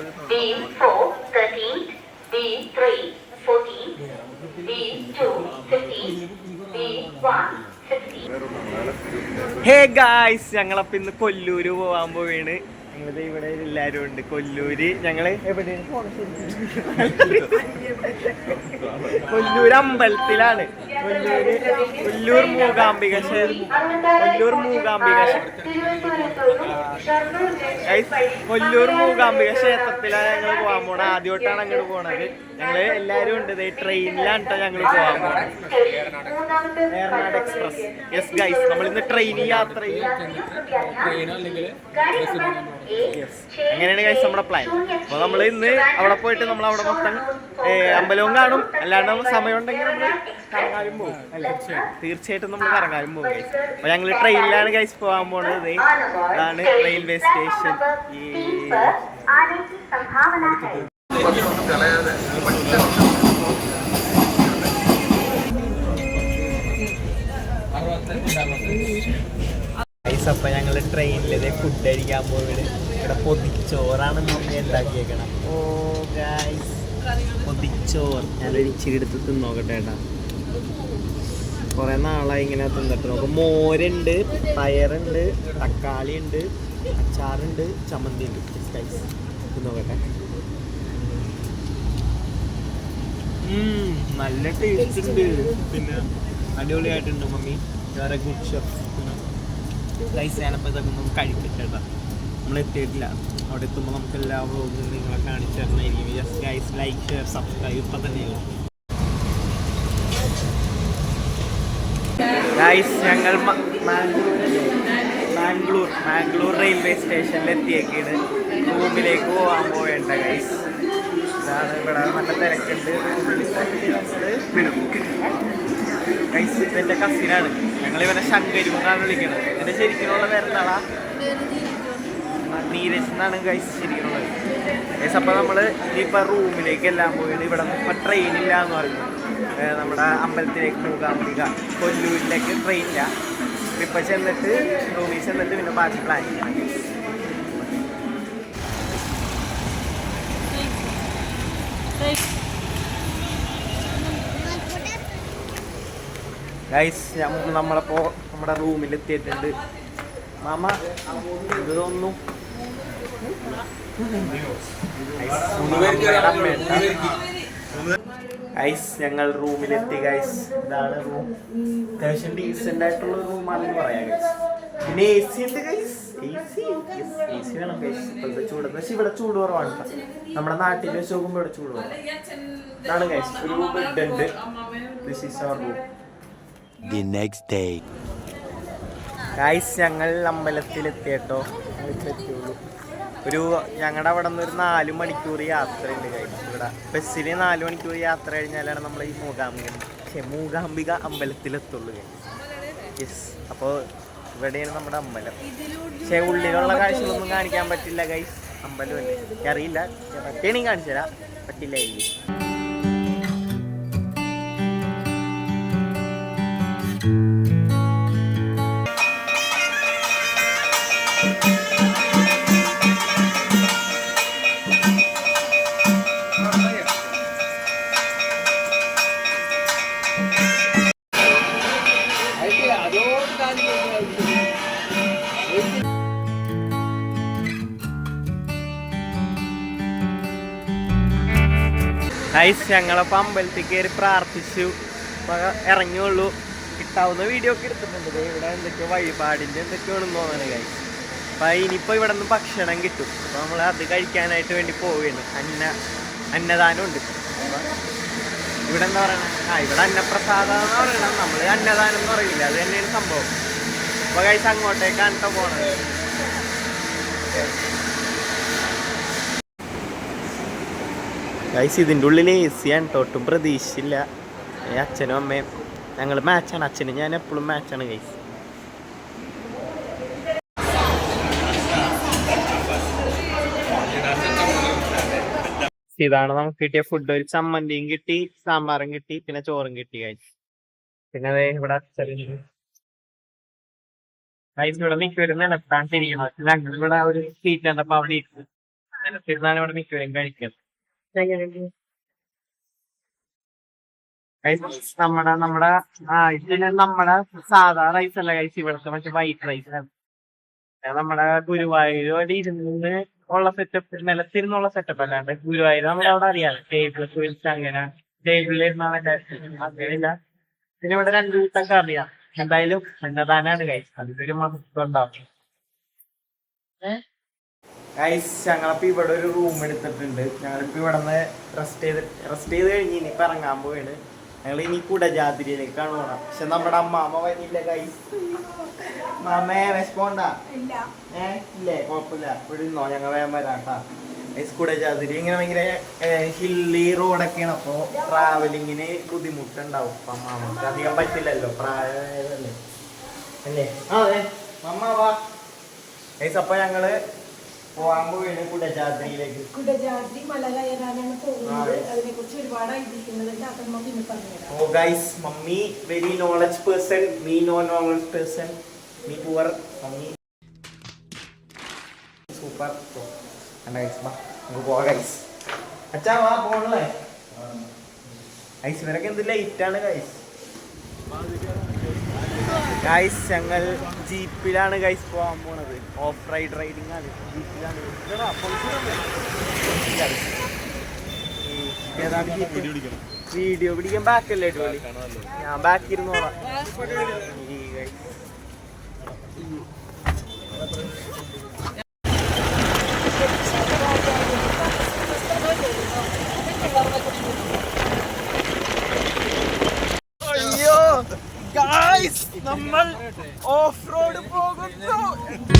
B4 13, D3, 14, D2, 15, B1 16. Hey guys ഞങ്ങളപ്പോ ഇന്ന് കൊല്ലൂര് പോവാൻ പോവാണ് ഞങ്ങളിത് ഇവിടെ എല്ലാരും ഉണ്ട്. കൊല്ലൂര്. ഞങ്ങൾ എവിടെയാണ് കൊല്ലൂർ അമ്പലത്തിലാണ്. കൊല്ലൂര് കൊല്ലൂർ മൂകാംബിക കൊല്ലൂർ മൂകാംബിക കൊല്ലൂർ മൂകാംബിക ക്ഷേത്രത്തിലാണ് ഞങ്ങൾ പോകാൻ പോണത്. ആദ്യമായിട്ടാണ് അങ്ങോട്ട് പോണത്. ഞങ്ങൾ എല്ലാരും ഉണ്ട്. ട്രെയിനിലാണ് കേട്ടോ ഞങ്ങൾ പോകാൻ പോണത്. എക്സ്പ്രസ് യെസ് ഗൈസ് നമ്മൾ ഇന്ന് ട്രെയിനിൽ യാത്ര ചെയ്യും. അങ്ങനെയാണ് ഗൈസ് നമ്മുടെ പ്ലാൻ അപ്പൊ നമ്മൾ ഇന്ന് അവിടെ പോയിട്ട് നമ്മൾ അവിടെ മൊത്തം അമ്പലവും കാണും. അല്ലാണ്ട് നമ്മൾ സമയം ഉണ്ടെങ്കിൽ നമ്മൾ കറങ്ങാനും പോകും അല്ലേ? തീർച്ചയായിട്ടും നമ്മൾ കറങ്ങാനും പോകും ഗൈസ് അപ്പൊ ഞങ്ങൾ ട്രെയിനിലാണ് ഗൈസ് പോകാൻ പോണത്. അതാണ് റെയിൽവേ സ്റ്റേഷൻ ഈ അപ്പൊ ഞങ്ങൾ ട്രെയിനിൽ ഫുഡ് അടിക്കാൻ പോയിട്ട് ഇവിടെ പൊതിച്ചോറാണ് മമ്മി ഉണ്ടാക്കിയേക്കണം ഓ ഗായ്സ് പൊതിച്ചോറ്. ഞാൻ ഇച്ചിരി എടുത്ത് തിന്നോക്കട്ടെ ഏട്ടാ. കുറെ നാളായി ഇങ്ങനെ തിന്നിട്ട്. നോക്കും മോരുണ്ട് പയറുണ്ട് തക്കാളി ഉണ്ട് അച്ചാറുണ്ട് ചമ്മന്തി ഉണ്ട് ഗൈസ് തിന്നോക്കട്ടെ. നല്ല ടേസ്റ്റ് ഉണ്ട്. പിന്നെ അടിപൊളിയായിട്ടുണ്ട് മമ്മി. വേറെ ഗുഡ് ഷെഫ് ഗൈസ് ഞാനപ്പോൾ ഇതൊക്കെ നമുക്ക് കഴിക്കട്ടെ നമ്മൾ എത്തിയിട്ടില്ല അവിടെ എത്തുമ്പോൾ നമുക്ക് എല്ലാ വ്ളോഗും നിങ്ങളെ കാണിച്ചു തരണമായിരിക്കും just guys like share subscribe ഇപ്പം തന്നെ ഗൈസ് ഞങ്ങൾ? മാംഗ്ലൂർ മാംഗ്ലൂർ റെയിൽവേ സ്റ്റേഷനിൽ എത്തിയേക്കാണ്. റൂമിലേക്ക് പോകാൻ പോവേണ്ട ഗൈസ് ഇതാണ് ഇവിടെ നല്ല തിരക്കുണ്ട്. ഗൈസ് ഇതെന്റെ കസിനാണ് ഞങ്ങൾ ഇവനെ ശങ്കരി എന്നാണ് വിളിക്കുന്നത്. എന്റെ ശരിക്കുള്ള പേരെന്താളാ നീരജ് എന്നാണ് ഗൈസ് ശരിക്കുള്ളത് ഗൈസ് അപ്പോൾ നമ്മൾ ഇനിയിപ്പോൾ റൂമിലേക്ക് എല്ലാം പോയിട്ട് ഇവിടെ ഇപ്പം ട്രെയിൻ ഇല്ല എന്ന് പറഞ്ഞു. നമ്മുടെ അമ്പലത്തിലേക്ക് മൂകാംബിക കൊല്ലൂരിലേക്ക് ട്രെയിൻ ഇല്ല. ഇപ്പം ചെന്നിട്ട് റൂമിൽ ചെന്നിട്ട് പിന്നെ ബാക്കി പ്ലാൻ ചെയ്യണം ഗൈസ് നമ്മളിപ്പോ നമ്മുടെ റൂമിൽ എത്തിയിട്ടുണ്ട്. മാമ ഇത് തോന്നുന്നു ഗൈസ് ഞങ്ങൾ റൂമിലെത്തി ഗൈസ് ഇതാണ് റൂം അത്യാവശ്യം ഡീസെന്റ് ആയിട്ടുള്ള റൂമാണെന്ന് പറയാം ഗൈസ് പിന്നെ എ സി ഉണ്ട് guys A C A C വേണം ഗൈസ് ഇപ്പോഴത്തെ ചൂട്. പക്ഷെ ഇവിടെ ചൂട് കുറവാണ് നമ്മുടെ നാട്ടിൽ വെച്ച് നോക്കുമ്പോൾ ഇവിടെ ചൂട് കുറവാണ്. ഇതാണ് ഗൈസ് ഒരു ബെഡ് ഉണ്ട്. This is our room the next day guys ഞങ്ങൾ അമ്പലത്തിലെത്തിയട്ടോ. എത്തിയുള്ളൂ ഒരു ഞങ്ങളുടെ അവിടെ നിന്ന് ഒരു നാല് മണിക്കൂർ യാത്രയുണ്ട് ഗൈസ് ഇവിടെ ബസ്സിൽ നാല് മണിക്കൂർ യാത്ര കഴിഞ്ഞാലാണ് നമ്മൾ ഈ മൂകാംബിക പക്ഷേ മൂകാംബിക അമ്പലത്തിലെത്തുള്ളൂ ഗൈസ് യെസ് അപ്പോൾ ഇവിടെയാണ് നമ്മുടെ അമ്പലം. പക്ഷേ ഉള്ളിലുള്ള കാഴ്ചകളൊന്നും കാണിക്കാൻ പറ്റില്ല ഗൈസ് അമ്പലമല്ലേ? എനിക്കറിയില്ല. പറ്റിയാണെങ്കിൽ കാണിച്ചു തരാം പറ്റില്ലായിരിക്കും നൈസ് ഞങ്ങളപ്പോൾ അമ്പലത്തിൽ കയറി പ്രാർത്ഥിച്ചു. ഇറങ്ങിയുള്ളൂ. കിട്ടാവുന്ന വീഡിയോ ഒക്കെ എടുത്തിട്ടുണ്ട്. ഇവിടെ എന്തൊക്കെയോ വഴിപാടിന്റെ എന്തൊക്കെയാണെന്ന് തോന്നുന്നത് ഗൈസ് അപ്പം ഇനിയിപ്പോൾ ഇവിടെ നിന്ന് ഭക്ഷണം കിട്ടും. അപ്പോൾ നമ്മൾ അത് കഴിക്കാനായിട്ട് വേണ്ടി പോവുകയാണ്. അന്ന അന്നദാനം ഉണ്ട് അപ്പൊ ഇവിടെ എന്താ പറയണത് ആ ഇവിടെ അന്നപ്രസാദം എന്ന് പറയണം? നമ്മൾ അന്നദാനം എന്ന് പറയില്ല? അത് തന്നെയാണ് സംഭവം. അപ്പോൾ കഴിച്ച് അങ്ങോട്ടേക്കാണ് കേട്ടോ പോണത്. ഗൈസ് ഇതിന്റെ ഉള്ളിൽ എ സി ആണ് ഒട്ടും പ്രതീക്ഷയില്ല അച്ഛനും അമ്മയും. ഞങ്ങൾ മാച്ചാണ് അച്ഛനും ഞാൻ എപ്പോഴും മാച്ചാണ് ഗൈസ് ഇതാണ് നമുക്ക് കിട്ടിയ ഫുഡ് ഒരു ചമ്മന്തിയും കിട്ടി സാമ്പാറും കിട്ടി പിന്നെ ചോറും കിട്ടി ഗൈസ് പിന്നെ അതെ ഇവിടെ അച്ഛനുണ്ട്. ഗൈസ് ഇവിടെ മിക്കവരും നിലത്താണ് തിരിക്കുന്നത് ഞങ്ങൾ ഇവിടെ ഒരു സീറ്റ് കണ്ടപ്പോ അവിടെ ഇരുന്ന് നിലത്തിരുന്നാണ് ഇവിടെ മിക്കവരും കഴിക്കുന്നത്. നമ്മടെ നമ്മടെ ആ ഇതിന് നമ്മടെ സാധാ റൈസ് അല്ല കഴിച്ച് ഇവിടുത്തെ പക്ഷെ വൈറ്റ് റൈസ് ആണ്. നമ്മടെ ഗുരുവായൂർ അവിടെ ഇരുന്ന് ഉള്ള സെറ്റപ്പ് നിലത്തിരുന്നുള്ള സെറ്റപ്പ് അല്ലാണ്ട് ഗുരുവായൂർ നമ്മുടെ അവിടെ അറിയാം. ടേബിൾ കുഴിച്ച് അങ്ങനെ ടേബിളിൽ ഇരുന്നാണ് അങ്ങനെയില്ല. പിന്നെ ഇവിടെ രണ്ടു കൂട്ടൊക്കെ അറിയാം. എന്തായാലും എന്നതാനാണ് കഴിച്ചത് അതിലൊരു മഹത്വം ഉണ്ടാവും. ഗൈസ് ഞങ്ങളിപ്പോ ഇവിടെ ഒരു റൂം എടുത്തിട്ടുണ്ട്. ഞങ്ങളിപ്പോ ഇവിടെ നിന്ന് റെസ്റ്റ് ചെയ്ത് റെസ്റ്റ് ചെയ്ത് കഴിഞ്ഞ് ഇനിയിപ്പോ ഇറങ്ങാൻ പോവാണ്. ഞങ്ങൾ ഇനി കുടജാതിരിയിലേക്കാണ് പോകണം പക്ഷെ നമ്മുടെ അമ്മാമ്മ വരുന്നില്ല ഗൈസ് മാമേ വിശപ്പോണ്ട? ഏ ഇല്ലേ? കുഴപ്പമില്ല. ഇവിടെ നിന്നോ ഞങ്ങൾ വേഗം വരാട്ടാ. ഗൈസ് കുടജാതിരി ഇങ്ങനെ ഭയങ്കര ഹില്ലി റോഡൊക്കെയാണ് അപ്പൊ ട്രാവലിങ്ങിന് ബുദ്ധിമുട്ടുണ്ടാവും അപ്പൊ അമ്മാമ്മക്ക്. അധികം പറ്റില്ലല്ലോ പ്രായമായതല്ലേ? അല്ലേ? അതെ. മമ്മ വാ. ഗൈസ് അപ്പൊ ഞങ്ങൾ പോവാൻ പോവുകയാണ് കുടജാദ്രിയിലേക്ക് കുടജാതി മല കയറാനാണ് പോകുന്നത്. അതിനെ കുറിച്ച് ഒരുപാട് ഐതിഹ്യങ്ങളുണ്ട് അതൊന്നും പിന്നെ പറഞ്ഞുതരാം ഓ guys mummy very knowledge person me no knowledge person me poor mummy. Super guys വാ നമുക്ക് പോവാം ഗൈസ് അച്ഛാ വാ പോണല്ലേ? ഐസ് ഇവരൊക്കെ എന്ത് ലൈറ്റ് ആണ് ഗൈസ് ഗൈസ് ഞങ്ങൾ ജീപ്പിലാണ് ഗൈസ് പോകാൻ പോണത്. ഓഫ് റൈഡ് റൈഡിംഗ് ആണ്. ജീപ്പിലാണ്. ഏതാണ് ജീപ്പ്? വീഡിയോ പിടിക്കാൻ ബാക്കല്ലേ അടിപൊളി ഞാൻ ബാക്കിരുന്നു ഇരുന്നോളാം ഈ guys. നമ്മൾ ഓഫ് റോഡ് പോകുന്നു.